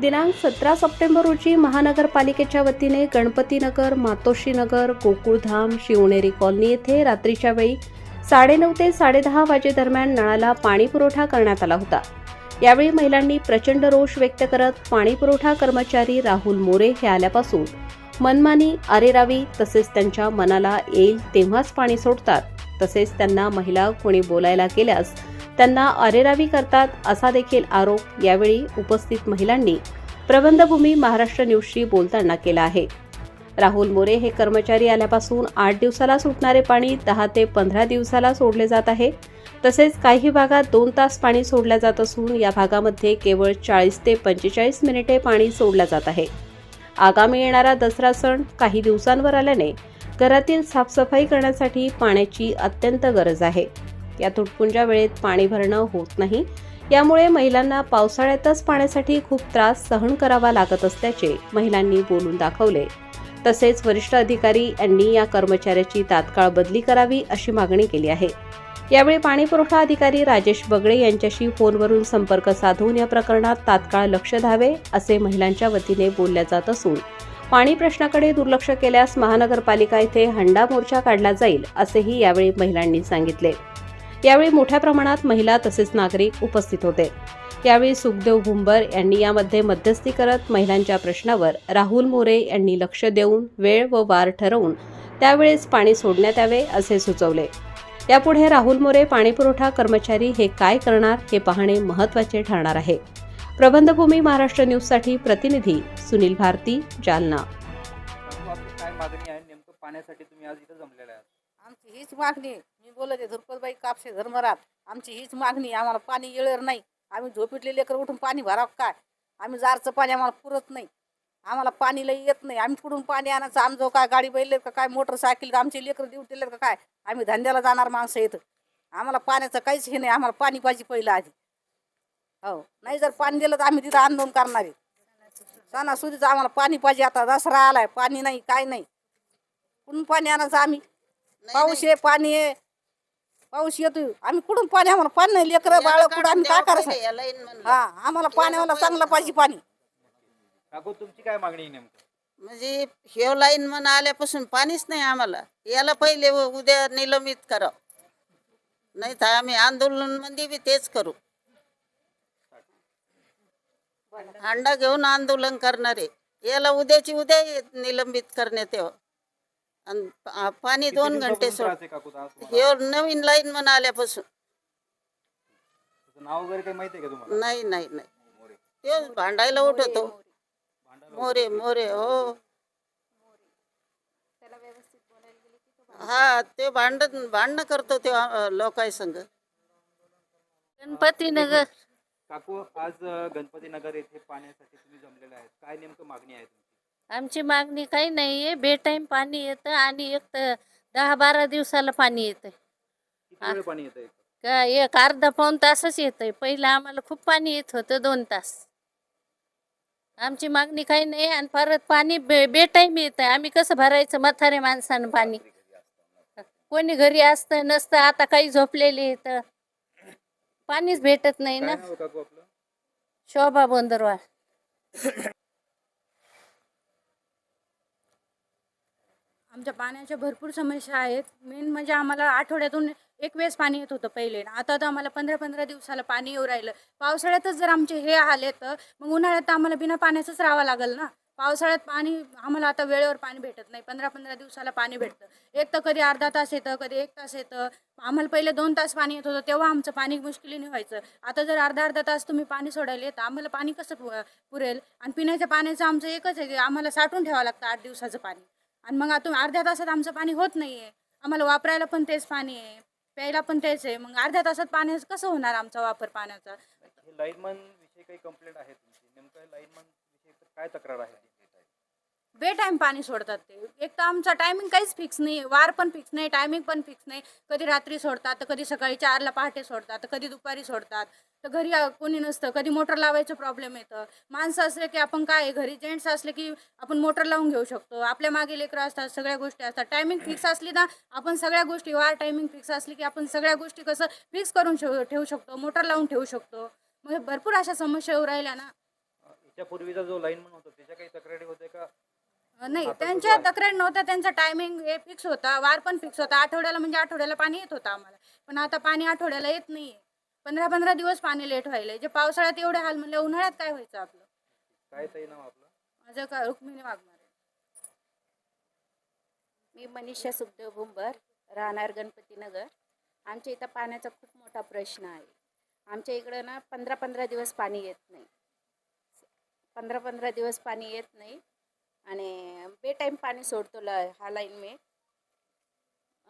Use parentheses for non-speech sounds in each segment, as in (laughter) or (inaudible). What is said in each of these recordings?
दिनांक सतरा सप्टेंबर रोजी महानगरपालिकेच्या वतीने गणपतीनगर मातोश्रीनगर गोकुळधाम शिवनेरी कॉलनी येथे रात्रीच्या वेळी साडेनऊ ते साडेदहा वाजेदरम्यान नळाला पाणी पुरवठा करण्यात आला होता. यावेळी महिलांनी प्रचंड रोष व्यक्त करत पाणी पुरवठा कर्मचारी राहुल मोरे हे आल्यापासून मनमानी अरेरावी तसेच त्यांच्या मनाला येईल तेव्हाच पाणी सोडतात. तसेच त्यांना महिला कोणी बोलायला गेल्यास त्यांना अरेरावी करतात असा देखील आरोप यावेळी उपस्थित महिलांनी प्रबंधभूमी महाराष्ट्र न्यूजशी बोलताना केला आहे. राहुल मोरे हे कर्मचारी आल्यापासून आठ दिवसाला सुटणारे पाणी दहा ते पंधरा दिवसाला सोडले जात आहे. तसेच काही भागात दोन तास पाणी सोडल्या जात असून या भागामध्ये केवळ चाळीस ते पंचेचाळीस मिनिटे पाणी सोडल्या जात आहे. आगामी येणारा दसरा सण काही दिवसांवर आल्याने घरातील साफसफाई करण्यासाठी पाण्याची अत्यंत गरज आहे. या तुटपुंजा वेळेत पाणी भरणं होत नाही. यामुळे महिलांना पावसाळ्यातच पाण्यासाठी खूप त्रास सहन करावा लागत असल्याचे महिलांनी बोलून दाखवले. तसेच वरिष्ठ अधिकारी यांनी या कर्मचाऱ्याची तात्काळ बदली करावी अशी मागणी केली आहे. यावेळी पाणी पुरवठा अधिकारी राजेश बगळे यांच्याशी फोनवरून संपर्क साधून या प्रकरणात तात्काळ लक्ष द्यावे असे महिलांच्या वतीने बोलल्या जात असून पाणी प्रश्नाकडे दुर्लक्ष केल्यास महानगरपालिका येथे हंडा मोर्चा काढला जाईल असेही यावेळी महिलांनी सांगितले. यावेळी मोठ्या प्रमाणात महिला तसेच नागरिक उपस्थित होते. यावेळी सुखदेव भुंबर यांनी यामध्ये मध्यस्थी करत महिलांच्या प्रश्नावर राहुल मोरे यांनी लक्ष देऊन वेळ व वार ठरवून त्यावेळेस पाणी सोडण्यात यावे असे सुचवले. यापुढे राहुल मोरे पाणीपुरवठा कर्मचारी हे काय करणार हे पाहणे महत्त्वाचे ठरणार आहे. प्रबंधभूमी महाराष्ट्र न्यूजसाठी प्रतिनिधी सुनील भारती जालना. काय मागणी आहे? नेमकं पाण्यासाठी तुम्ही आज इथं जमलेला आहात. आमची हीच मागणी बोलते धुरपतबाई कापसे धर्मरात आमची हीच मागणी आम्हाला पाणी येळेर नाही. आम्ही झोपेतले लेकर उठून पाणी भरावं काय? आम्ही जारचं पाणी आम्हाला पुरत नाही. आम्हाला पाणी लई येत नाही. आम्ही कुठून पाणी आणायचं. आमचं काय गाडी बैल का काय मोटरसायकल आमचे लेकर ड्युटीले का काय? आम्ही धंद्याला जाणार माणसं येतं आम्हाला पाण्याचं काहीच हे नाही. आम्हाला पाणी पाहिजे पहिलं आधी. हो. नाही जर पाणी दिलं तर आम्ही तिथं आंदोलन करणार आहे. सणासुदीचं आम्हाला पाणी पाहिजे. आता दसरा आलाय. पाणी नाही काय नाही. कुठून पाणी आणायचं आम्ही? पाऊस आहे पाणी आहे. पाऊस येतो आम्ही कुठून पाणी आम्हाला पाणी नाही. लेकरं बाळ कुठं आम्ही काय करायचं? हा आम्हाला पाण्यावाला चांगलं पाहिजे पाणी. काकू तुमची काय मागणी आहे नेमकं? म्हणजे हे लाईन म्हण आल्यापासून पाणीच नाही आम्हाला. याला पहिले उद्या निलंबित करा नाही तर आम्ही आंदोलनमध्ये बी तेच करू. हांडा घेऊन आंदोलन करणार. आहे याला उद्याची उद्या ये- निलंबित करण्यात यावं. आणि पा- पाणी दोन घंटे सोड. आहे? हे नवीन लाईन म्हण आल्यापासून नाव वगैरे काही माहिती आहे का तुम्हाला? नाही नाही नाही. मोरे. ते भांडायला उठवतो भांडायला मोरे मोरे हो. हा ते भांडण भांडणं करतो ते लोकाय संग गणपतीनगर. काकू आज अं, गणपतीनगर येथे पाण्यासाठी तुम्ही जमलेले आहेत. काय नेमकं मागणी आहे तुमची? आमची मागणी काही नाही आहे बेटाईम पाणी येतं आणि एक तर दहा बारा दिवसाला पाणी येतं किती वेळ पाणी येतं? का एक अर्धा पाऊन तासच येतंय. पहिलं आम्हाला खूप पाणी येत होतं दोन तास. आमची मागणी काही नाही आणि परत पाणी बे बेटाईम येतं आम्ही कसं भरायचं म्हातारे माणसानं पाणी? कोणी घरी असतं नसतं आता काही झोपलेले येतं पाणीच भेटत नाही ना. काय नाव आहे काकू आपलं? शोभा बोंदरवाळ. (coughs) आमच्या पाण्याच्या भरपूर समस्या आहेत. मेन म्हणजे आम्हाला आठवड्यातून एक वेळेस पाणी येत होतं पहिले. आता तर आम्हाला पंधरा पंधरा दिवसाला पाणी येऊ राहिलं. पावसाळ्यातच जर आमचे हे आले तर मग उन्हाळ्यात तर आम्हाला बिना पाण्याचंच राहावं लागेल ना? पावसाळ्यात पाणी आम्हाला आता वेळेवर पाणी भेटत नाही. पंधरा पंधरा दिवसाला पाणी भेटतं. एक तर कधी अर्धा तास येतं कधी एक तास येतं. आम्हाला पहिले दोन तास पाणी येत होतं तेव्हा आमचं पाणी मुश्किलीने व्हायचं आता जर अर्धा अर्धा तास तुम्ही पाणी सोडायला येतं आम्हाला पाणी कसं पु- पुरेल? आणि पिण्याच्या पाण्याचं आमचं एकच आहे की आम्हाला साठवून ठेवावं लागतं आठ दिवसाचं पाणी. आणि मग आता अर्ध्या तासात आमचं पाणी होत नाही आहे आम्हाला वापरायला पण तेच पाणी आहे. प्यायला पण तेच आहे. मग अर्ध्या तासात पाणी कसं होणार आमचा वापर पाण्याचा? लाईनमन विषयी काही कंप्लेंट आहे तुमची. नेमकं लाईनमन विषयी काय तक्रार आहे? बे टाईम पाणी सोडतात ते. एक तर आमचा टायमिंग काहीच फिक्स नाही. वार पण फिक्स नाही टायमिंग पण फिक्स नाही. कधी रात्री सोडतात तर कधी सकाळी चारला पहाटे सोडतात तर कधी दुपारी सोडतात. तर घरी कोणी नसतं. कधी मोटर लावायचं प्रॉब्लेम येतं. माणसं असले की आपण काय घरी जेंट्स असले की आपण मोटर लावून घेऊ शकतो. आपल्या मागे लेकरं असतात सगळ्या गोष्टी असतात. टायमिंग फिक्स असली ना आपण सगळ्या गोष्टी वार टायमिंग फिक्स असली की आपण सगळ्या गोष्टी कसं फिक्स करून ठेवू शकतो. मोटर लावून ठेवू शकतो. मग भरपूर अशा समस्या येऊ राहिल्या ना. याच्या जो लाईन म्हणून होता त्याच्या काही तक्रारी होते का? नाही त्यांच्या. तक्रार नव्हत्या त्यांचा टायमिंग हे फिक्स होता वार पण फिक्स होता. आठवड्याला म्हणजे आठवड्याला पाणी येत होतं आम्हाला. पण आता पाणी आठवड्याला येत नाहीये. पंधरा पंधरा दिवस पाणी लेट व्हायलंय. जे पावसाळ्यात एवढे हाल म्हणले उन्हाळ्यात काय व्हायचं आपलं? काय ताई नाव आपलं? माझं का रुक्मिणी वाघमारे. मी मनीषा सुखदेव भुंबर राहणार गणपतीनगर. आमच्या इथं पाण्याचा खूप मोठा प्रश्न आहे. आमच्या इकडं ना पंधरा पंधरा दिवस पाणी येत नाही. पंधरा पंधरा दिवस पाणी येत नाही. आणि बेटाईम पाणी सोडतो ल हा लाईन मी.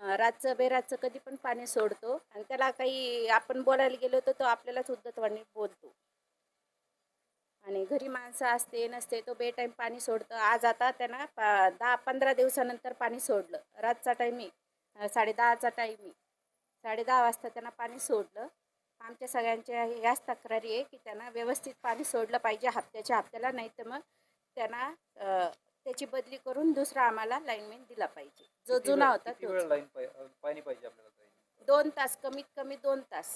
रातचं बेरातचं कधी पण पाणी सोडतो आणि त्याला काही आपण बोलायला गेलो तर तो आपल्यालाच उद्धतवाणी बोलतो. आणि घरी माणसं असते नसते तो बेटाईम पाणी सोडतं. आज आता त्यांना पा दहा पंधरा दिवसानंतर पाणी सोडलं. रातचा टायमिंग साडे दहाचा टायमिंग साडे दहा वाजता त्यांना पाणी सोडलं. आमच्या सगळ्यांच्या याच तक्रारी आहे की त्यांना व्यवस्थित पाणी सोडलं पाहिजे हप्त्याच्या हप्त्याला. नाही तर मग त्यांना त्याची बदली करून दुसरा आम्हाला लाईनमॅन दिला पाहिजे. जो किती जुना वेळ- होता किती तो पाणी पाहिजे आपल्याला ताई दोन तास कमीत कमी दोन तास.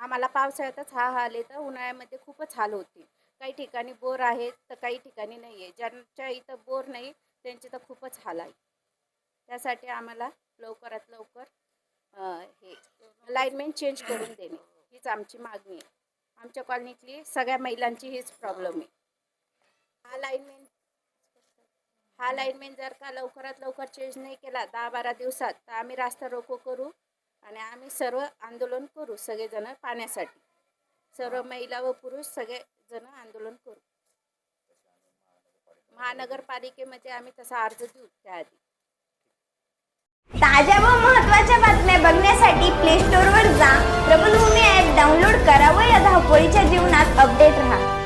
आम्हाला पावसाळ्यातच हा हाल येतं. उन्हाळ्यामध्ये खूपच हाल होतील. काही ठिकाणी बोर आहेत तर काही ठिकाणी नाही आहे ज्यांच्या इथं बोर नाही त्यांचे तर खूपच हाल आहे. त्यासाठी आम्हाला लवकरात लवकर अं, हे लाईनमॅन चेंज करून देणे. हीच आमची मागणी आहे. आमच्या कॉलनीतली सगळ्या महिलांची हीच प्रॉब्लेम आहे. हा लाईनमॅन हा लाईनमॅन जर का लवकरात लवकर चेंज नाही केला दहा बारा दिवसात तर आम्ही रास्ता रोको करू आणि आम्ही सर्व आंदोलन करू सगळेजण पाण्यासाठी. सर्व महिला व पुरुष सगळेजण आंदोलन करू. महानगरपालिकेमध्ये आम्ही तसा अर्ज देऊ त्याआधी. ताज्या व महत्त्वाच्या बातम्या बघण्यासाठी प्ले स्टोअरवर जा. प्रबलभूमी ॲप डाउनलोड करा व या धावपळीच्या जीवनात अपडेट राहा.